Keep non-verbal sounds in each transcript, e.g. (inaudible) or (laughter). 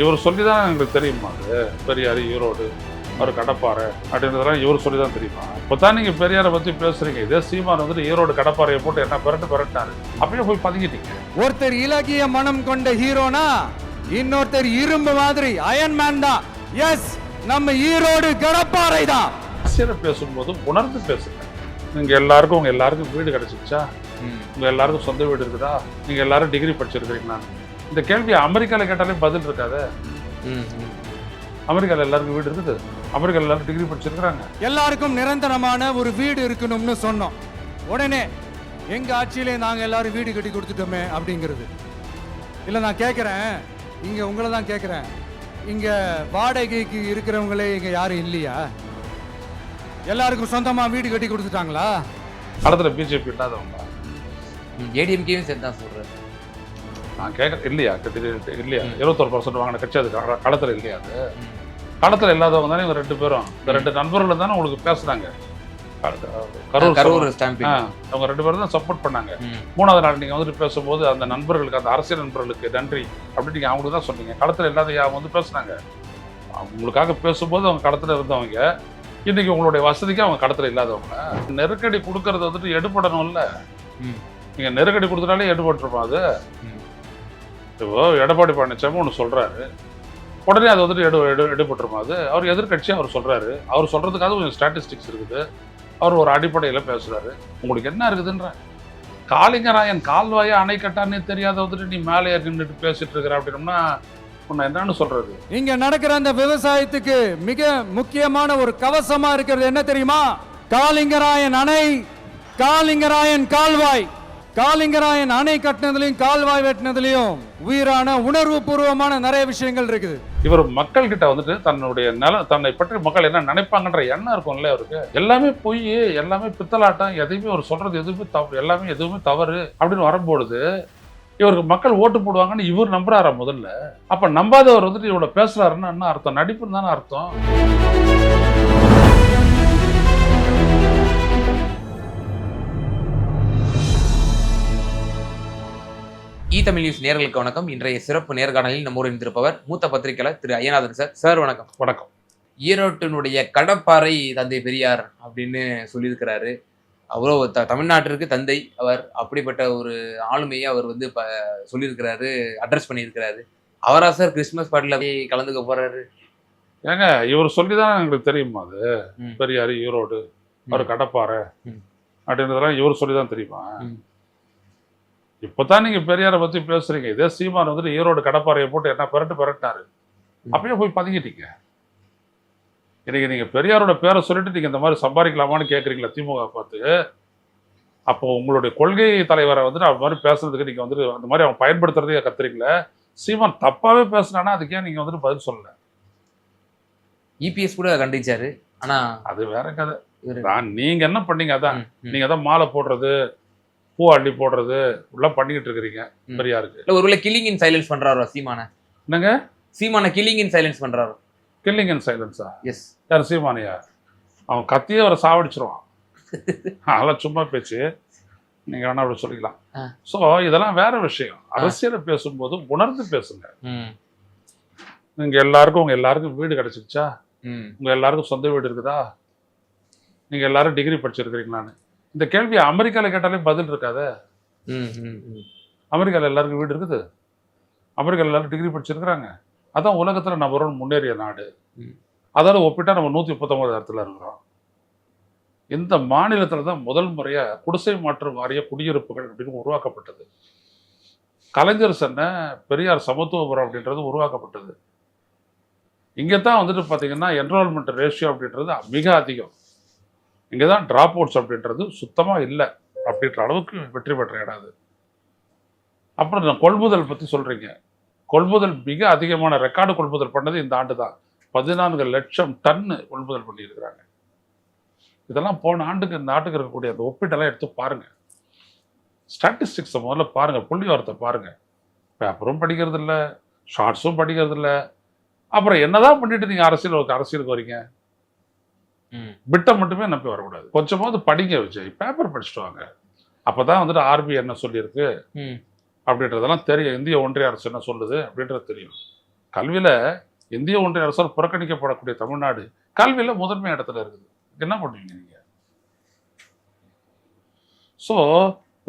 இவர் சொல்லி தான் எங்களுக்கு தெரியுமா அது? பெரியார் ஈரோடு அவர் கடப்பாறை அப்படின்றதெல்லாம் இவர் சொல்லி தான் தெரியுமா? இப்போ தான் நீங்கள் பெரியாரை பற்றி பேசுறீங்க. இதே சீமான் வந்துட்டு ஈரோடு கடப்பாறையை போட்டு என்ன பிறட்டு பிறட்டாரு அப்படியே போய் பதுங்கிட்டீங்க. ஒருத்தர் இலகிய மனம் கொண்ட ஹீரோனா இன்னொருத்தர் இரும்பு மாதிரி அயன் மேன் தான். எஸ் நம்ம ஈரோடு கடப்பாறை தான். அரசியலை பேசும்போது உணர்ந்து பேசுங்க. நீங்க எல்லாருக்கும் உங்க எல்லாருக்கும் வீடு கிடைச்சிருச்சா? உங்க எல்லாருக்கும் சொந்த வீடு இருக்குதா? நீங்க எல்லாரும் டிகிரி படிச்சிருக்கிறீங்களா? இந்த கேள்வி அமெரிக்கால கேட்டாலே பதில் இருக்காது? அமெரிக்கால எல்லாருக்கும் வீடு இருக்குது. அமெரிக்கால எல்லாரும் டிகிரி படிச்சிருக்கிறாங்க. எல்லாருக்கும் நிரந்தரமான ஒரு வீடு இருக்கணும்னு சொன்னோம். உடனே எங்க ஆட்சியிலே நாங்க எல்லாரும் வீடு கட்டி கொடுத்துட்டோமே அப்படிங்கிறது. இல்ல நான் கேட்குறேன் இங்க உங்களை தான் கேட்குறேன் இங்க வாடகைக்கு இருக்கிறவங்களே இங்க யாரும் இல்லையா? எல்லாருக்கும் சொந்தமா வீடு கட்டி கொடுத்துட்டாங்களா? களத்துல பிஜேபி இல்லாதவங்க. ஏடிஎம்கேயும் சேர்த்து தான் சொல்றாரு. நான் கேட்க இல்லையா? இல்லையா? இருபத்தொரு பர்சன்ட் வாங்கின கட்சி அது கள- களத்துல இல்லையா அது? களத்துல இல்லாதவங்க தானே இவங்க ரெண்டு பேரும். இந்த ரெண்டு நண்பர்கள் தானே உங்களுக்கு பேசுனாங்க. கரூர் அவங்க ரெண்டு பேரும் தான் சப்போர்ட் பண்ணாங்க. மூணாவது நாள் நீங்க வந்துட்டு பேசும்போது அந்த நண்பர்களுக்கு அந்த அரசியல் நண்பர்களுக்கு நன்றி அப்படின்னு நீங்க அவங்களுக்கு தான் சொன்னீங்க. களத்துல இல்லாத அவங்க வந்து பேசுனாங்க. உங்களுக்காக பேசும்போது அவங்க களத்துல இருந்தவங்க இன்னைக்கு உங்களுடைய வசதிக்கு அவங்க களத்துல இல்லாதவங்க. நெருக்கடி கொடுக்கறது வந்துட்டு எடுபடணும்ல. ம். நீங்க நெருக்கடி கொடுத்துட்டாலே எடுபட்டுருப்போம் அது. இப்போ எடப்பாடி பழனிசாமி ஒன்று சொல்கிறாரு உடனே அது வந்துட்டு எடு எடு எடுபட்டுருமா அது? அவர் எதிர்க்கட்சி அவர் சொல்கிறாரு அவர் சொல்கிறதுக்காக கொஞ்சம் ஸ்டாட்டிஸ்டிக்ஸ் இருக்குது. அவர் ஒரு அடிப்படையில் பேசுகிறாரு உங்களுக்கு என்ன இருக்குதுன்ற? காளிங்கராயன் கால்வாயை அணை கட்டானே தெரியாத வந்துட்டு நீ மேலே நின்றுட்டு பேசிட்டு இருக்கிற அப்படின்னம்னா உன்னை என்னன்னு சொல்றது? இங்க நடக்கிற அந்த விவசாயத்துக்கு மிக முக்கியமான ஒரு கவசமா இருக்கிறது என்ன தெரியுமா? காளிங்கராயன் அணை காளிங்கராயன் கால்வாய். காலிங்கராயன் அணை கட்டினதுலயும் கால்வாய் வெட்டினதுலயும் உயிரான உணர்வு பூர்வமான நிறைய விஷயங்கள் இருக்குது. இவர் மக்கள் கிட்ட வந்துட்டு தன்னுடைய நில தன்னை பற்றி மக்கள் என்ன நினைப்பாங்கன்ற எண்ணம் இருக்கும்ல அவருக்கு? எல்லாமே பொய் எல்லாமே பித்தலாட்டம் எதையுமே அவர் சொல்றது எதுவுமே தவறு எல்லாமே எதுவுமே தவறு அப்படின்னு வரும்பொழுது இவருக்கு மக்கள் ஓட்டு போடுவாங்கன்னு இவர் நம்புறாரா முதல்ல? அப்ப நம்பாதவர் வந்துட்டு இவ்வளவு பேசுறாருன்னு என்ன அர்த்தம்? நடிப்புன்னு தானே அர்த்தம்? இ தமிழ் நியூஸ் நேர்களுக்கு வணக்கம். இன்றைய சிறப்பு நேர்காணலில் நம்மோடு இருந்திருப்பவர் மூத்த பத்திரிகையாளர் திரு ஐயநாதன் சார். சார் வணக்கம். வணக்கம். ஈரோட்டினுடைய கடப்பாறை தந்தை பெரியார் அப்படின்னு சொல்லியிருக்கிறாரு. அவ்வளோ த தமிழ்நாட்டிற்கு தந்தை. அவர் அப்படிப்பட்ட ஒரு ஆளுமையை அவர் வந்து இப்போ சொல்லியிருக்கிறாரு அட்ரஸ் பண்ணியிருக்கிறாரு. அவரா சார் கிறிஸ்மஸ் பாட்டில் போய் கலந்துக்க போறாரு? ஏங்க இவர் சொல்லிதான் எங்களுக்கு தெரியுமா அது. பெரியார் ஈரோடு அவர் கடப்பாறை. அப்படின்றதெல்லாம் இவர் சொல்லிதான் தெரியுமா? ம். இப்பதான் நீங்க பெரியாரை பத்தி பேசுறீங்க. இதே சீமான் வந்துட்டு ஈரோடு கடப்பாறையை போட்டு என்ன பிறட்டு பிறட்டாரு ம். அப்படியே போய் பதுங்கிட்டீங்க. இன்னைக்கு நீங்க பெரியாரோட பேரை சொல்லிட்டு நீங்க இந்த மாதிரி சம்பாதிக்கலாமான்னு கேக்குறீங்களா திமுக பார்த்து. அப்போ உங்களுடைய கொள்கை தலைவரை வந்துட்டு அவர் மாதிரி பேசுறதுக்கு நீங்க வந்துட்டு அந்த மாதிரி அவன் பயன்படுத்துறதையே கத்துறீங்களே. சீமான் தப்பாவே பேசுனானா அதுக்கே நீங்க வந்துட்டு பதில் சொல்லல. இபிஎஸ் கூட கண்டிச்சாரு. ஆனா அது வேற கதை. நான் நீங்க என்ன பண்ணீங்க அதான். ம், ம். நீங்க தான் மாலை போடுறது பூ அள்ளி போடுறது எல்லாம் பண்ணிக்கிட்டு இருக்கிறீங்க. பெரியாருக்கு. இல்ல ஒருவேளை கில்லிங் இன் சைலன்ஸ் பண்றாரோ சீமான? என்னங்க? சீமான கில்லிங் இன் சைலன்ஸ் பண்றாரோ? கில்லிங் அண்ட் சைலன்ஸா எஸ் யார் சீமானியா அவன் கத்தியே அவரை சாவடிச்சிருவான். (laughs) அதெல்லாம் சும்மா பேச்சு. நீங்க வேணா அப்படி சொல்லிக்கலாம். ஸோ இதெல்லாம் வேற விஷயம். அரசியலை பேசும்போது உணர்ந்து பேசுங்க. ம். நீங்க எல்லாருக்கும் உங்க எல்லாருக்கும் வீடு கிடைச்சிருச்சா? உங்க எல்லாருக்கும் சொந்த வீடு இருக்குதா? நீங்க எல்லாரும் டிகிரி படிச்சிருக்கிறீங்களான்னு. இந்த கேள்வி அமெரிக்கால கேட்டாலே பதில் இருக்காதே? அமெரிக்காவில் எல்லாருக்கும் வீடு இருக்குது. அமெரிக்காவில் எல்லாரும் டிகிரி படிச்சிருக்கிறாங்க. அதான் உலகத்தில் ஒன் முன்னேறிய நாடு. ம். அதோட ஒப்பிட்டா நம்ம நூற்றி முப்பத்தொம்பது இடத்துல இருக்கிறோம். இந்த மாநிலத்தில் தான் முதல் முறையாக குடிசை மாற்று வாரிய குடியிருப்புகள் அப்படின்னு உருவாக்கப்பட்டது. கலைஞர் சொன்ன பெரியார் சமத்துவபுரம் அப்படின்றது உருவாக்கப்பட்டது. இங்கே தான் வந்துட்டு பார்த்தீங்கன்னா என்ரோல்மெண்ட் ரேஷியோ அப்படின்றது மிக அதிகம். இங்கே தான் ட்ராப் அவுட்ஸ் அப்படின்றது சுத்தமாக இல்லை அப்படின்ற அளவுக்கு வெற்றி பெற்ற இடம் அது. அப்புறம் இந்த கொள்முதல் பற்றி சொல்கிறீங்க கொள்முதல் மிக அதிகமான ரெக்கார்டு கொள்முதல் பண்ணது இந்த ஆண்டு தான் பதினான்கு லட்சம் டன்னு கொள்முதல் பண்ணியிருக்கிறாங்க. இதெல்லாம் போன ஆண்டுக்கு இந்த ஆண்டுக்கு இருக்கக்கூடிய அந்த ஒப்பீட்டெல்லாம் எடுத்து பாருங்கள் ஸ்டாட்டிஸ்டிக்ஸை முதல்ல பாருங்கள் புள்ளி வாரத்தை பாருங்க. பேப்பரும் படிக்கிறது இல்லை ஷார்ட்ஸும் படிக்கிறது இல்லை அப்புறம் என்னதான் பண்ணிட்டு நீங்கள் அரசியல் அரசியலுக்கு வரீங்க? பிட்டை மட்டுமே நம்பி வரக்கூடாது. கொஞ்சமாவது படிங்க விஜய். பேப்பர் படிச்சுட்டு வாங்க. அப்பதான் வந்துட்டு ஆர்பிஐ என்ன சொல்லியிருக்கு? அப்படின்றதெல்லாம் தெரியும். இந்திய ஒன்றிய அரசு என்ன சொல்லுது? அப்படின்றது தெரியும். கல்வியில இந்திய ஒன்றிய அரசால் புறக்கணிக்கப்படக்கூடிய தமிழ்நாடு கல்வியில முதன்மை இடத்துல இருக்குது. என்ன பண்ணுவீங்க நீங்க? ஸோ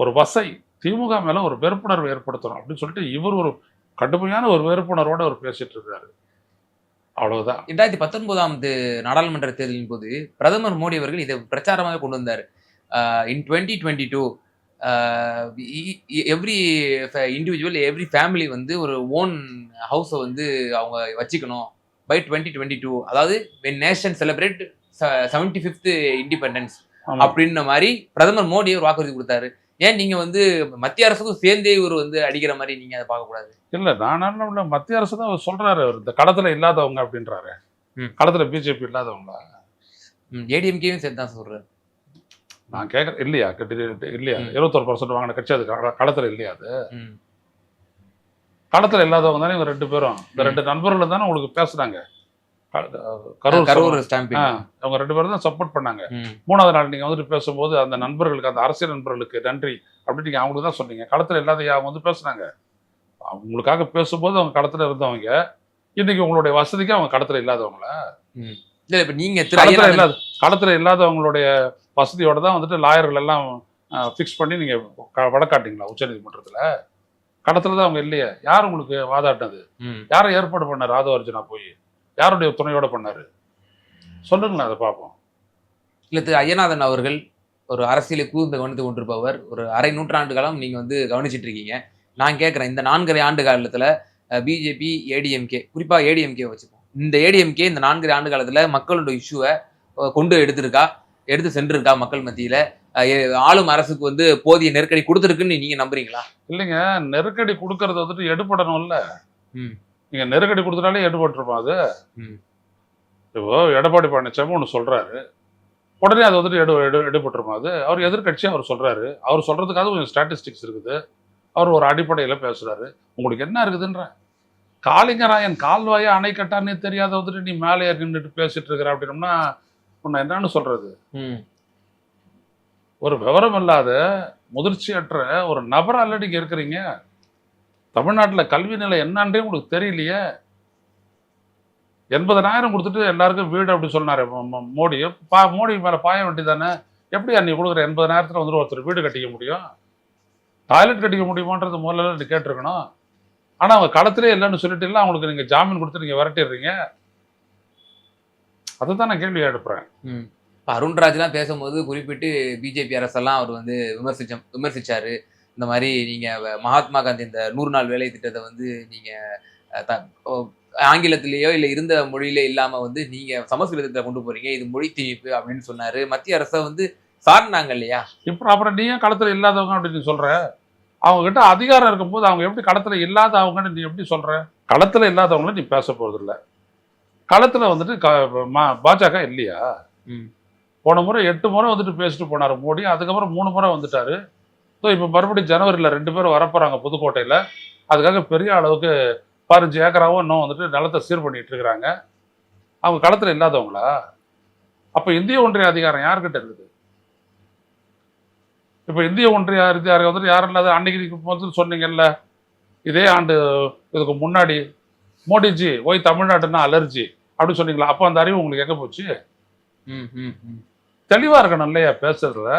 ஒரு வசை திமுக மேல ஒரு வெறுப்புணர்வு ஏற்படுத்தணும் அப்படின்னு சொல்லிட்டு இவர் ஒரு கடுமையான ஒரு வெறுப்புணர்வோட அவர் பேசிட்டு இருக்காரு அவ்வளவுதான். ரெண்டாயிரத்தி பத்தொன்பதாம் நாடாளுமன்ற தேர்தலின் போது பிரதமர் மோடி அவர்கள் இதை பிரச்சாரமாக கொண்டு வந்தார். In twenty twenty two every individual every family வந்து ஒரு ஓன் ஹவுஸை வந்து அவங்க வச்சுக்கணும். பை டுவெண்ட்டி டுவெண்ட்டி டூ அதாவது when nation celebrate seventy fifth independence. அப்படின்ற மாதிரி பிரதமர் மோடி ஒரு வாக்குறுதி கொடுத்தாரு. ஏன் நீங்க வந்து மத்திய அரசுக்கும் சேர்ந்தே இவர் வந்து அடிக்கிற மாதிரி நீங்க அதை பார்க்க கூடாது இல்ல நான் மத்திய அரசு தான் அவர் சொல்றாரு. அவர் இந்த களத்துல இல்லாதவங்க அப்படின்றாரு. களத்துல பிஜேபி இல்லாதவங்க ஏடிஎம்கேயும் சேர்த்து தான் சொல்றாரு. நான் கேட்கறேன் இல்லையா? கிட்ட- இல்லையா. இருபத்தொரு பர்சன்ட் வாங்கின கட்சி அது கள- களத்துல இல்லையா அது. களத்துல இல்லாதவங்க தானே இவங்க ரெண்டு பேரும். இந்த. ரெண்டு நண்பர்கள் தானே உங்களுக்கு பேசுனாங்க. க- கரூர். ஸ்டாம்பிங் அவங்க ரெண்டு பேரும் தான் சப்போர்ட் பண்ணாங்க. மூணாவது நாள் நீங்க வந்துட்டு பேசும்போது அந்த நண்பர்களுக்கு அந்த அரசியல் நண்பர்களுக்கு நன்றி அப்படின்னு நீங்க அவங்களுக்கு தான் சொன்னீங்க. களத்துல இல்லாத அவங்க வந்து பேசுனாங்க? அவங்களுக்காக பேசும்போது அவங்க களத்துல இருந்தவங்க. இன்னைக்கு உங்களுடைய வசதிக்கு அவங்க களத்துல இல்லாதவங்கள. இல்ல இப்ப நீங்க திரு களத்துல இல்லாத களத்துல இல்லாதவங்களுடைய வசதியோட தான் வந்துட்டு லாயர்கள் எல்லாம் ஃபிக்ஸ் பண்ணி நீங்க க- வழக்காட்டிங்களா உச்சநீதிமன்றத்துல களத்துல தான் அவங்க இல்லையே. யார் உங்களுக்கு வாதாட்டினது. யாரை ஏற்பாடு பண்ணாரு ராதவ அர்ஜுனா போய்? யாருடைய துணையோட பண்ணாரு? சொல்லுங்களேன் அதை பார்ப்போம். இல்ல திரு ஐயநாதன் அவர்கள் ஒரு அரசியலை கூர்ந்து கவனித்து கொண்டிருப்பவர். ஒரு அரை நூற்றாண்டு காலம் நீங்க வந்து கவனிச்சிட்டு இருக்கீங்க நான் கேட்கிறேன் இந்த நான்கரை ஆண்டு காலத்துல பிஜேபி ஏடிஎம்கே குறிப்பா ஏடிஎம்கே வச்சுப்போம். இந்த ஏடிஎம்கே இந்த நான்கரை ஆண்டு காலத்துல மக்களோட இஷ்யூவை கொண்டு எடுத்திருக்கா? எடுத்து சென்றிருக்கா மக்கள் மத்தியில? ஆளும் அரசுக்கு வந்து போதிய நெருக்கடி கொடுத்துருக்குன்னு நீங்க நம்புறீங்களா? இல்லைங்க நெருக்கடி கொடுக்கறது வந்துட்டு எடுபடணும்ல. ம். நீங்க நெருக்கடி கொடுத்துட்டாலே எடுபட்டுருப்போம் அது. ம். இப்போ எடப்பாடி பழனிசாமி ஒன்று சொல்றாரு. உடனே அது வந்துட்டு எடு எடு எடுபட்டுருமா அது. அவர் எதிர்க்கட்சி அவர் சொல்றாரு. அவர் சொல்றதுக்காக கொஞ்சம் ஸ்டாட்டிஸ்டிக்ஸ் இருக்குது. அவர் ஒரு அடிப்படையில பேசுறாரு. உங்களுக்கு என்ன இருக்குதுன்ற? காளிங்கராயன் கால்வாயை அணை கட்டானே தெரியாத வந்துட்டு நீ மேலே ஏறி நின்னுட்டு பேசிட்டு இருக்கிற அப்படின்னம்னா உன்னை என்னன்னு சொல்றது? ம். ஒரு விவரம் இல்லாத முதிர்ச்சியற்ற ஒரு நபரால நீங்க இருக்கிறீங்க. தமிழ்நாட்டில் கல்வி நிலை என்னன்றே உங்களுக்கு தெரியலையே. எண்பதனாயிரம் கொடுத்துட்டு எல்லாருக்கும் வீடு அப்படி சொன்னார் மோடி. பா மோடி மேலே பாய வேண்டியதானே எப்படி நீ கொடுக்குற எண்பதனாயிரத்தில் வந்து ஒருத்தர் வீடு கட்டிக்க முடியும்? டாய்லெட் கட்டிக்க முடியுமான்றது முதல்ல நீ கேட்டிருக்கணும். ஆனால் அவங்க களத்திலே இல்லைன்னு சொல்லிட்டு இல்லை அவங்களுக்கு நீங்கள் ஜாமீன் கொடுத்து நீங்கள் விரட்டிடுறீங்க. அதை தான் நான் கேள்வி எடுப்புறேன் ம். அருண்ராஜ்லாம் பேசும்போது குறிப்பிட்டு பிஜேபி அரசெல்லாம் அவர் வந்து விமர்சிச்ச விமர்சிச்சாரு. இந்த மாதிரி நீங்க வ- மகாத்மா காந்தி இந்த நூறு நாள் வேலை திட்டத்தை வந்து நீங்க அஹ், த- ஓ, ஆங்கிலத்திலேயோ இல்லை இருந்த மொழியிலே இல்லாம வந்து நீங்க சமஸ்கிருதத்தை கொண்டு போறீங்க. இது மொழி திணிப்பு அப்படின்னு சொன்னாரு. மத்திய அரசை வந்து சார்ந்தாங்க இல்லையா? இப்போ அப்புறம் நீ ஏன் களத்துல இல்லாதவங்க அப்படின்னு நீ சொல்ற? அவங்க கிட்ட அதிகாரம் இருக்கும்போது அவங்க எப்படி களத்துல இல்லாதவங்கன்னு நீ எப்படி சொல்ற? களத்துல இல்லாதவங்கள நீ பேச போறது இல்ல களத்துல வந்துட்டு க- ம- பாஜக இல்லையா? ம். போன முறை எட்டு முறை வந்துட்டு பேசிட்டு போனாரு மோடி. அதுக்கப்புறம் மூணு முறை வந்துட்டாரு. ஸோ இப்போ மறுபடியும் ஜனவரியில் ரெண்டு பேரும் வரப்போறாங்க புதுக்கோட்டையில. அதுக்காக பெரிய அளவுக்கு பதினஞ்சு ஏக்கராவும் இன்னும் வந்துட்டு நிலத்தை சீர் பண்ணிட்டு இருக்கிறாங்க அவங்க களத்துல இல்லாதவங்களா? அப்ப இந்திய ஒன்றிய அதிகாரம் யார்கிட்ட இருக்குது? இப்போ இந்திய ஒன்றிய அதிகாரம் வந்துட்டு யாரும் இல்லாத அன்னைக்கு வந்து சொன்னீங்கல்ல. இதே ஆண்டு இதுக்கு முன்னாடி மோடிஜி ஒய் தமிழ்நாட்டுன்னா அலர்ஜி அப்படின்னு சொன்னீங்களா? அப்போ அந்த அறிவு உங்களுக்கு எங்க போச்சு? ம், ம், ம். தெளிவா இருக்கணும் இல்லையா? பேசுறதுல.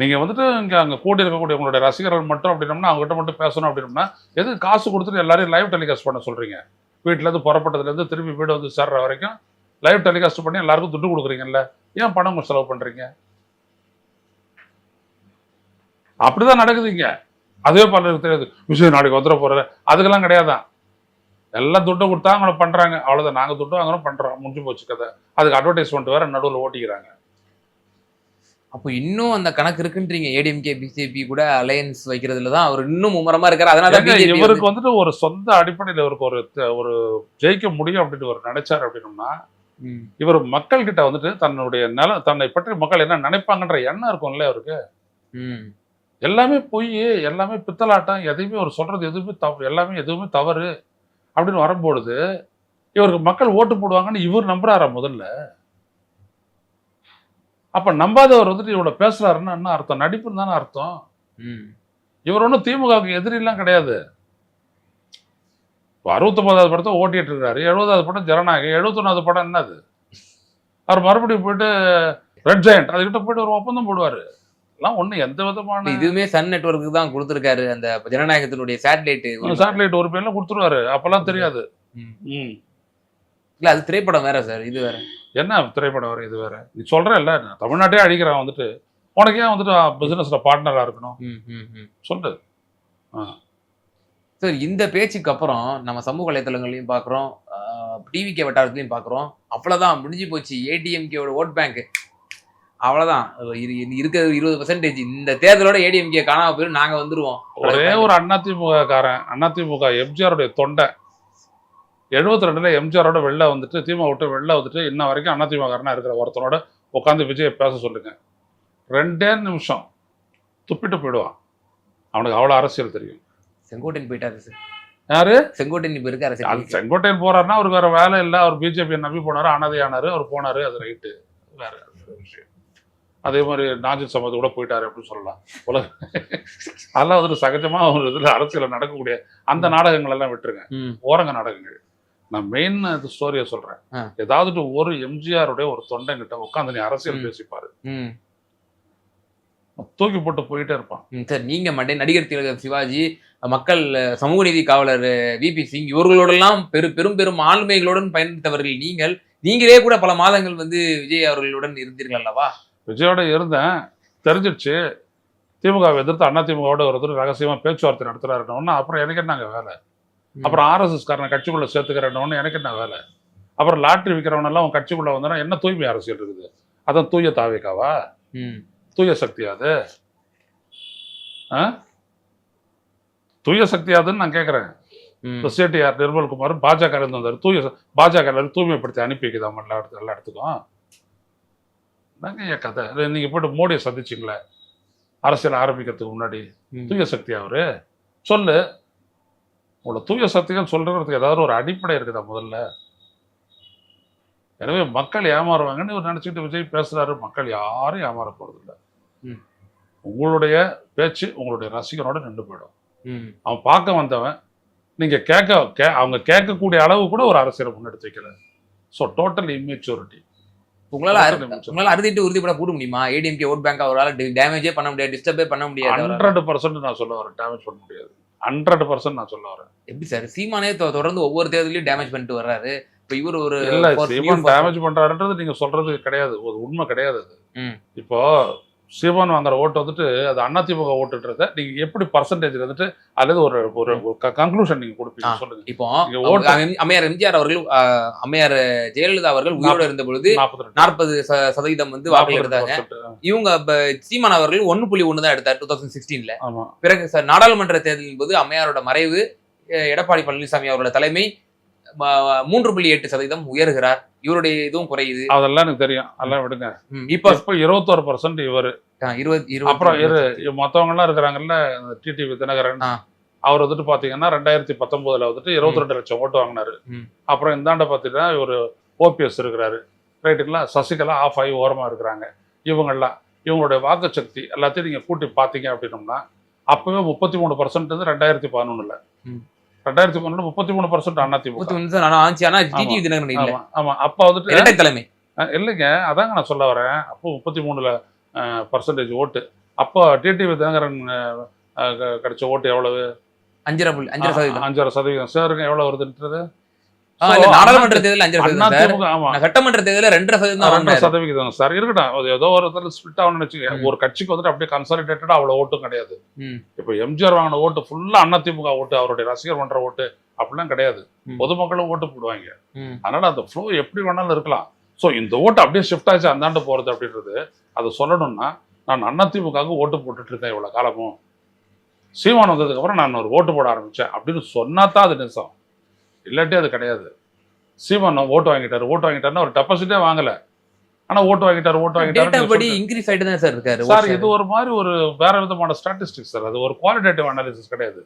நீங்கள் வந்துட்டு இங்கே அங்கே கூட்டி இருக்கக்கூடிய உங்களுடைய ரசிகர்கள் மட்டும் அப்படின்னம்னா அவங்ககிட்ட மட்டும் பேசணும் அப்படின்னம்னா எதுக்கு காசு கொடுத்துட்டு எல்லாரையும் லைவ் டெலிகாஸ்ட் பண்ண சொல்கிறீங்க வீட்டிலேருந்து புறப்பட்டதுலேருந்து திரும்பி வீடு வந்து சேர்ற வரைக்கும் லைவ் டெலிகாஸ்ட் பண்ணி எல்லாருக்கும் துட்டு கொடுக்குறீங்கல்ல? ஏன் பணம் செலவு பண்ணுறீங்க அப்படிதான் நடக்குது இங்க. அதுவே பலருக்கு தெரியாது. விஷயம் நாளைக்கு வந்துட போகிற அதுக்கெல்லாம் கிடையாதான் எல்லாம் துட்டை கொடுத்தா அவங்கள பண்ணுறாங்க அவ்வளோதான் நாங்கள் துட்டு வாங்குறோம் பண்ணுறோம் முடிஞ்சு போச்சு கதை. அதுக்கு அட்வர்டைஸ்மெண்ட் வேறு நடுவில் ஓட்டிக்கிறாங்க. அப்போ இன்னும் அந்த கணக்கு இருக்குன்றீங்க. ஏடிஎம்கே பிஜேபி கூட அலையன்ஸ் வைக்கிறதுல தான் அவர் இன்னும் மும்முரமா இருக்காரு. அதனால இவருக்கு வந்துட்டு ஒரு சொந்த அடிப்படையில் இவருக்கு ஒரு ஒரு ஜெயிக்க முடியும் அப்படின்னு ஒரு நினைச்சார் அப்படின்னம்னா இவர் மக்கள் கிட்ட வந்துட்டு தன்னுடைய நில தன்னை பற்றி மக்கள் என்ன நினைப்பாங்கன்ற எண்ணம் இருக்கும்ல அவருக்கு எல்லாமே பொய் எல்லாமே பித்தலாட்டம் எதையுமே அவர் சொல்றது எதுவுமே தவறு எல்லாமே எதுவுமே தவறு அப்படின்னு வரும்பொழுது இவருக்கு மக்கள் ஓட்டு போடுவாங்கன்னு இவர் நம்புறாரா முதல்ல? அப்ப நம்பாதவர் வந்துட்டு இவ்வளவு பேசுறாருன்னா என்ன அர்த்தம்? நடிப்புன்னு தானே அர்த்தம். இவர் ஒன்றும் திமுகவுக்கு எதிரிலாம் கிடையாது. இப்போ அறுபத்தொன்பதாவது படத்தை ஓட்டிட்டு இருக்காரு. எழுபதாவது படம் ஜனநாயகம். எழுபத்தொன்னாவது படம் என்னது? அவர் மறுபடியும் போயிட்டு ரெட் ஜெயண்ட் அதுகிட்ட போயிட்டு ஒரு ஒப்பந்தம் போடுவாரு. எல்லாம் ஒண்ணு எந்த விதமான இதுவுமே சன் நெட்வொர்க்கு தான் கொடுத்துருக்காரு. அந்த ஜனநாயகத்தினுடைய சேட்டலைட் சேட்டலைட் ஒரு பேர்ல கொடுத்துருவாரு. அப்பெல்லாம் தெரியாது. ம். ம். இல்ல அது திரைப்படம் வேற சார். இது வேற. என்ன திரைப்படம் வர இது வேற? நீ சொல்றல்ல நான் தமிழ்நாட்டே அடிக்கிறான் வந்துட்டு. உனக்கு ஏன் வந்துட்டு பிசினஸ்ல பார்ட்னரா இருக்கணும்? ம், ம், ம். சொல்லு. சார் இந்த பேச்சுக்கு அப்புறம் நம்ம சமூக வலைத்தளங்களையும் பார்க்குறோம் டிவிகே வட்டாரத்துலையும் பார்க்குறோம் அவ்வளோதான் முடிஞ்சு போச்சு. ஏடிஎம்கேவோட ஓட் பேங்க் அவ்வளோதான் இரு இரு- இருக்கிறது இருபது பர்சன்டேஜ் இந்த தேர்தலோட ஏடிஎம்கே காணாம போயிடும் நாங்கள் வந்துருவோம். ஒரே ஒரு அதிமுக காரன் அதிமுக எம்ஜிஆருடைய தொண்டை. எழுபத்தி ரெண்டுல எம்ஜிஆரோட வெளில வந்துட்டு திமுக விட்டு வெளில வந்துட்டு இன்ன வரைக்கும் அதிமுக காரனா இருக்கிற ஒருத்தனோட உட்காந்து விஜய் பேச சொல்லுங்க. ரெண்டே நிமிஷம். துப்பிட்டு போயிடுவான். அவனுக்கு அவ்வளோ அரசியல் தெரியும். செங்கோட்டையன் போயிட்டாரு சார். யாரு? செங்கோட்டையன் இப்போ இருக்காரு அது செங்கோட்டையன் போறாருன்னா அவருக்கு வேற வேலை இல்லை. அவர் பிஜேபி நம்பி போனாரு அனதை ஆனாரு அவர் போனாரு அது ரைட்டு. வேற விஷயம் அதே மாதிரி நாஜித் சமத் கூட போயிட்டாரு அப்படின்னு சொல்லலாம். உலக அதெல்லாம் வந்துட்டு சகஜமா ஒரு இதுல அரசியல நடக்கக்கூடிய அந்த நாடகங்கள் எல்லாம் விட்டுருங்க. ஓரங்க நாடகங்கள். நான் மெயின் ஸ்டோரியை சொல்றேன். ஏதாவது ஒரு எம்ஜிஆருடைய ஒரு தொண்டைங்கிட்ட உட்காந்து நீ அரசியல். பேசிப்பாரு. தூக்கி போட்டு போயிட்டே இருப்பான். சார் நீங்க மண்டே நடிகர் திலகம் சிவாஜி மக்கள் சமூக நீதி காவலர் விபி சிங் இவர்களோடெல்லாம் பெரு பெரும் பெரும் ஆளுமைகளுடன் பயணித்தவர்கள் நீங்கள். நீங்களே கூட பல மாதங்கள் வந்து விஜய் அவர்களுடன் இருந்தீர்கள் அல்லவா? விஜயோட இருந்தேன். தெரிஞ்சிடுச்சு. திமுக வை எதிர்த்து அண்ணா திமுகவோட ஒருத்தர் ரகசியமா பேச்சுவார்த்தை நடத்துறாருன்னு. அப்புறம் எனக்கு என்னங்க வேலை? அப்புறம் ஆர்எஸ்எஸ் காரனை கட்சிக்குள்ள சேர்த்துக்கிறேன்னு எனக்கு என்ன வேலை? அப்புறம் லாட்டரி விற்கிறவனெல்லாம் உன் கட்சிக்குள்ள வந்தா என்ன தூய்மை அரசியல் இருக்குது? அதான் தூய தாவேக்காவா தூய சக்தியா அது? ஆ? தூய சக்தியாதுன்னு நான் கேட்குறேன் சேட்டியார் நிர்மல்குமார் பாஜக இருந்து வந்தார். தூய பாஜக தூய்மைப்படுத்தி அனுப்பி வைக்குதாம் எல்லா இடத்து எல்லா இடத்துக்கும்? நாங்க ஏன் கதை? இல்லை, நீங்க போயிட்டு மோடியை சந்திச்சிங்களே? அரசியல் ஆரம்பிக்கிறதுக்கு முன்னாடி. தூய சக்தி அவரு? சொல்லு. உங்களோட தூய சக்திகள் சொல்றதுக்கு ஏதாவது ஒரு அடிப்படை இருக்குதா முதல்ல? எனவே மக்கள் ஏமாறுவாங்கன்னு இவர் நினைச்சிட்டு விஜய் பேசுறாரு. மக்கள் யாரும் ஏமாற ம். உங்களுடைய பேச்சு உங்களுடைய ரசிகனோட நின்று போயிடும். அவன் பார்க்க வந்தவன் நீங்க கேட்க கே அவங்க கேட்கக்கூடிய அளவு கூட ஒரு அரசியலை முன்னெடுத்து வைக்கல. ஸோ டோட்டல் இம்மெச்சூரிட்டி உங்களால உங்களால அறுதிட்டு உறுதிப்பட கூட்ட முடியுமா? ஏடிஎம்கே ஓட் பேங்க் அவரால் டேமேஜே பண்ண முடியாது டிஸ்டர்பே பண்ண முடியாது. ஹண்ட்ரட் பர்சன்ட் நான் சொல்ல வரேன் டேமேஜ் பண்ண முடியாது. ஹண்ட்ரட் பர்சன்ட் நான் சொல்ல வரேன். எப்படி சார்? சீமானே தொடர்ந்து ஒவ்வொரு தேர்தலையும் டேமேஜ் பண்ணிட்டு வர்றாரு. இப்ப இவர் ஒரு இல்ல சீமான் டேமேஜ் பண்றாருன்றது நீங்க சொல்றது கிடையாது. ஒரு உண்மை கிடையாது அது. இப்போ சீமான் வாங்குற ஓட்டு வந்துட்டு அது அதிமுக ஓட்டுன்றத நீங்க எப்படி பர்சன்டேஜ் வந்துட்டு அல்லது ஒரு ஒரு கன்க்ளூஷன் நீங்க கொடுப்பீங்க. சொல்லுங்க. இப்போ அம்மையார் எம்ஜிஆர் அவர்கள் அம்மையார் ஜெயலலிதா அவர்கள் உயிரோடு இருந்த பொழுது நாற்பது சதவீதம் வந்து வாக்குகள் எடுத்தாங்க. இவங்க சீமான் அவர்கள் ஒன்னு புள்ளி ஒன்று தான் எடுத்தார் டூ தௌசண்ட் சிக்ஸ்டீன்ல பிறகு சார் நாடாளுமன்ற தேர்தலின் போது அம்மையாரோட மறைவு எடப்பாடி பழனிசாமி அவரோட தலைமை மூன்று புள்ளி எட்டு சதவீதம் உயர்கிறார். இவருடைய இதுவும் குறையுது. அதெல்லாம் எனக்கு தெரியும். அதெல்லாம் விடுங்க. இப்போ இப்போ இருபத்தோரு பர்சன்ட் இவரு. இருபது அப்புறம் இரு மற்றவங்க எல்லாம் இருக்கிறாங்கிறல்ல டிடிவி தினகரன். அவர் வந்துட்டு பாத்தீங்கன்னா ரெண்டாயிரத்தி பத்தொன்பதுல வந்துட்டு இருபத்தி ரெண்டு லட்சம் ஓட்டு வாங்கினாரு. அப்புறம் இந்தாண்ட பாத்தீங்கன்னா இவர் ஓபிஎஸ் இருக்கிறாரு. ரைட்டுங்களா சசிகலா ஆஃப் ஆகி ஓரமா இருக்கிறாங்க. இவங்கெல்லாம் இவங்களுடைய வாக்கு சக்தி எல்லாத்தையும் நீங்க கூட்டி பாத்தீங்க அப்படின்னோம்னா அப்பவே முப்பத்தி மூணு பர்சன்ட் வந்து ரெண்டாயிரத்தி பதினொன்னுல. ரெண்டாயிரத்தி பதினொன்று முப்பத்தி மூணு பர்சன்ட் ஒன்று தான் ஆச்சு ஆனா டிடிவி தினகரன் இல்ல. ஆமா அப்ப வந்துட்டு இரட்டை தலைமை. இல்லைங்க. அதாங்க நான் சொல்ல வரேன். அப்போ முப்பத்தி மூணுல பர்சன்டேஜ் ஓட்டு. அப்போ டிடிவி தினகரன் கிடைச்ச ஓட்டு எவ்வளவு? அஞ்சரை புள்ளி அஞ்சரை சதவீதம். அஞ்சரை சதவீதம். சேருங்க. எவ்வளவு வருதுன்றது? நாடாளுமன்ற தேர்தல் சதவீதம் நான் சட்டமன்ற தேர்தலில் ரெண்டரை சதவீதம் தான் ரெண்டு வாங்கினாரு. சதவிகிதம் சார் இருக்கட்டும். அது ஏதோ ஒரு இடத்துல ஸ்பிட் ஆகணும்னு வச்சுக்க ம். ஒரு கட்சிக்கு வந்துட்டு அப்படியே கன்சாலிடேட்டடா அவ்வளவு ஓட்டும் கிடையாது. இப்போ எம்ஜிஆர் வாங்கின ஓட்டு ஃபுல்லா அதிமுக ஓட்டு அவருடைய ரசிகர் பண்ற ஓட்டு அப்படிலாம் கிடையாது. பொதுமக்களும் ஓட்டு போடுவாங்க. அதனால அந்த ஃப்ளோ எப்படி வேணாலும் இருக்கலாம். ஸோ இந்த ஓட்டு அப்படியே ஷிஃப்ட் ஆச்சு அந்தாண்டு போறது அப்படின்றது அதை சொல்லணும்னா நான் அதிமுகவுக்கு ஓட்டு போட்டுட்டு இருக்கேன் இவ்வளவு காலமும். சீமான் வந்ததுக்கு அப்புறம் நான் ஒரு ஓட்டு போட ஆரம்பிச்சேன் அப்படின்னு சொன்னா தான் அது நிஜம். இல்லாட்டி அது கிடையாது. சீமான் ஓட்டு வாங்கிட்டாரு ஓட்டு வாங்கிட்டாருன்னா ஒரு டெபாசிட்டே வாங்கல. ஆனா ஓட்டு வாங்கிட்டாரு ஓட்டு வாங்கிட்டாரு இன்க்ரீஸ் ஆயிட்டு தான் சார் இருக்காரு. சார் இது ஒரு மாதிரி ஒரு வேற விதமான ஸ்டாட்டிஸ்டிக்ஸ் சார். அது ஒரு குவாலிட்டேட்டிவ் அனாலிசிஸ் கிடையாது.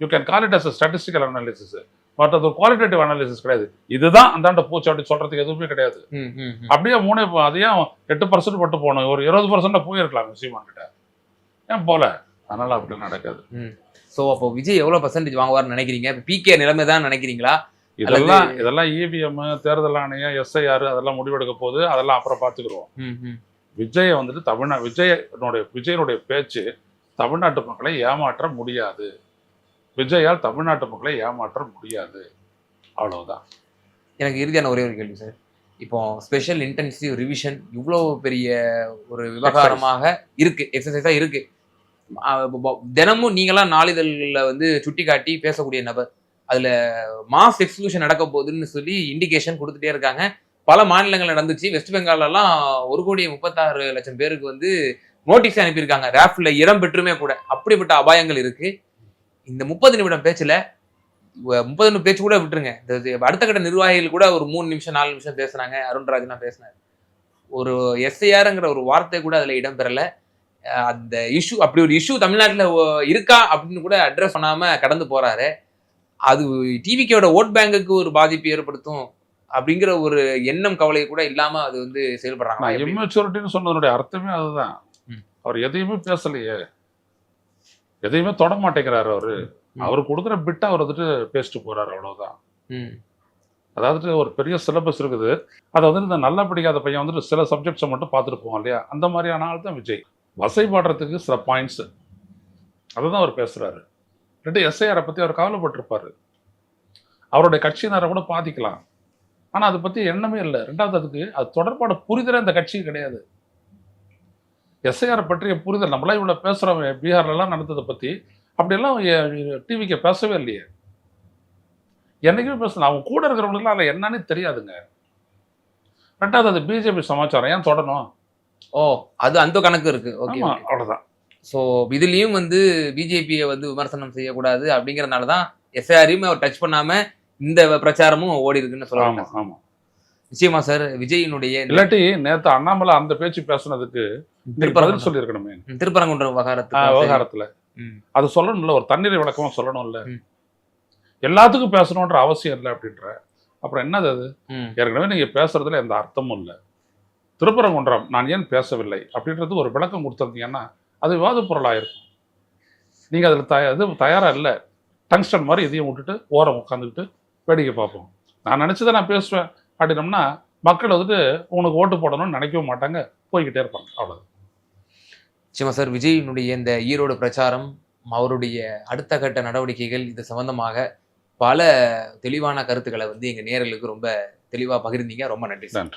You can call it as statistical analysis but அது ஒரு குவாலிட்டேட்டிவ் அனாலிசிஸ் கிடையாது. இதுதான் அந்தாண்ட போச்சு அப்படி சொல்றதுக்கு எதுவுமே கிடையாது. அப்படியே மூணு அதையும் எட்டு பர்சன்ட் மட்டும் போகணும் ஒரு இருபது பர்சன்ட் போயிருக்கலாம் சீமான் கிட்ட ஏன் போல? அதனால அப்படி நடக்காது. ஸோ அப்போ விஜய் எவ்வளவு பர்சன்டேஜ் வாங்குவார்னு நினைக்கிறீங்க? இப்போ பிகே நிலைமை தான் நினைக்கிறீங்க இதெல்லாம் இதெல்லாம் E இவிஎம் தேர்தல் ஆணையம் எஸ்ஐஆர் அதெல்லாம் முடிவெடுக்க போது அதெல்லாம் அப்புறம் பார்த்துக்குருவோம். விஜயை வந்துட்டு தமிழ்நா விஜயனுடைய விஜயனுடைய பேச்சு தமிழ்நாட்டு மக்களை ஏமாற்ற முடியாது. விஜயால் தமிழ்நாட்டு மக்களை ஏமாற்ற முடியாது. அவ்வளவுதான். எனக்கு இறுதியான ஒரே ஒரு கேள்வி சார் இப்போ ஸ்பெஷல் இன்டென்சிவ் ரிவிஷன் இவ்வளோ பெரிய ஒரு விவகாரமாக இருக்கு எக்ஸசைஸாக இருக்கு. தினமும் நீங்களாம் நாளிதழ்களில் வந்து சுட்டி காட்டி பேசக்கூடிய நபர். அதில் மாஸ் எக்ஸ்க்ளூஷன் நடக்க போகுதுன்னு சொல்லி இண்டிகேஷன் கொடுத்துட்டே இருக்காங்க. பல மாநிலங்கள் நடந்துச்சு. வெஸ்ட் பெங்காலெல்லாம் ஒரு கோடி முப்பத்தாறு லட்சம் பேருக்கு வந்து நோட்டீஸ் அனுப்பியிருக்காங்க. ரேஃப்ல இடம் பெற்றுமே கூட. அப்படிப்பட்ட அபாயங்கள் இருக்குது இந்த முப்பது நிமிடம் பேச்சில் முப்பது நிமிடம் பேச்சு கூட விட்டுருங்க. இந்த அடுத்த கட்ட நிர்வாகிகள் கூட ஒரு மூணு நிமிஷம் நாலு நிமிஷம் பேசுனாங்க. அருண்ராஜ்லாம் பேசினார். ஒரு எஸ்ஐஆருங்கிற ஒரு வார்த்தை கூட அதில் இடம்பெறலை அந்த இஷ்யூ அப்படி ஒரு இஷ்யூ தமிழ்நாட்டுல இருக்கா அப்படின்னு கூட அட்ரஸ் பண்ணாம கடந்து போறாரு. அது டிவிக்கோட ஓட் பேங்குக்கு ஒரு பாதிப்பு ஏற்படுத்தும் அப்படிங்கிற ஒரு எண்ணம் கவலை கூட இல்லாம அது வந்து செயல்படுறாங்க. இம்மெச்சூரிட்டின்னு சொன்னதனுடைய அர்த்தமே அதுதான். அவர் எதையுமே பேசலையே. எதையுமே தொட மாட்டேங்கிறாரு அவரு. அவர் கொடுக்குற பிட்டை அவர் வந்துட்டு பேசிட்டு போறாரு அவ்வளவுதான். ம். அதாவது ஒரு பெரிய சிலபஸ் இருக்குது. அதை வந்து இந்த நல்லா படிக்காத பையன் வந்துட்டு சில சப்ஜெக்ட்ஸை மட்டும் பார்த்துட்டு போவான் இல்லையா? அந்த மாதிரியான ஆள் தான் விஜய். வசைபாடுறதுக்கு சில பாயிண்ட்ஸ் அதுதான் அவர் பேசுகிறாரு ரெண்டு எஸ்ஐஆரை பற்றி அவர் கவலைப்பட்டிருப்பார். அவருடைய கட்சியினரை கூட பாதிக்கலாம். ஆனால் அதை பற்றி எண்ணமே இல்லை. ரெண்டாவது அதுக்கு அது தொடர்பான புரிதலே அந்த கட்சிக்கு கிடையாது. எஸ்ஐஆர் பற்றிய புரிதல் நம்மளாம் இவ்வளோ பேசுகிறோம் பீகார்லலாம் நடந்ததை பற்றி அப்படியெல்லாம் டிவிக்கு பேசவே இல்லையே. என்னைக்குமே பேசல. அவங்க கூட இருக்கிறவங்களுக்குலாம் அதில் என்னன்னே தெரியாதுங்க. ரெண்டாவது அது பிஜேபி சமாச்சாரம். ஏன் தொடணும்? ஓ அது அந்த கணக்கு இருக்கு. ஓகே ஆமா அவ்வளவுதான். ஸோ இதுலயும் வந்து பிஜேபியை வந்து விமர்சனம் செய்யக்கூடாது அப்படிங்கறதுனால தான் எஸ்ஆரையும் அவர் டச் பண்ணாம இந்த பிரச்சாரமும் ஓடி இருக்குன்னு ஆமா சொல்லலாம் ஆமா. நிச்சயமா சார் விஜயினுடைய இல்லாட்டி நேத்து அண்ணாமலை அந்த பேச்சு பேசுனதுக்கு பதில் சொல்லியிருக்கணுமே. திருப்பரங்குன்றம் ஆ, விவகாரத்துக்கு விவகாரத்துல. அது சொல்லணும்ல ஒரு தண்ணீர் விளக்கமா சொல்லணும்ல. எல்லாத்துக்கும் பேசணுன்ற அவசியம் இல்லை அப்படின்ற. அப்புறம் என்னது அது? ஏற்கனவே நீங்க பேசுறதுல எந்த அர்த்தமும் இல்லை. திருப்பரங்குன்றம் நான் ஏன் பேசவில்லை? அப்படின்றது ஒரு விளக்கம் கொடுத்துருந்தீங்கன்னா அது விவாத பொருளாயிருக்கும். நீங்க அதுல தய இது தயாரா இல்லை. டங்ஸ்டன் மாதிரி இதையும் விட்டுட்டு ஓரம் உட்காந்துக்கிட்டு வேடிக்கை பார்ப்போம். நான் நினைச்சதை நான் பேசுவேன். அப்படின்னோம்னா மக்கள் வந்துட்டு உனக்கு ஓட்டு போடணும்னு நினைக்கவும் மாட்டாங்க. போய்கிட்டே இருப்பாங்க. அவ்வளவு நிச்சயமா சார். விஜயினுடைய இந்த ஈரோடு பிரச்சாரம் அவருடைய அடுத்த கட்ட நடவடிக்கைகள் இது சம்பந்தமாக பல தெளிவான கருத்துக்களை வந்து எங்க நேரலுக்கு ரொம்ப தெளிவா பகிர்ந்தீங்க. ரொம்ப நன்றி சார்.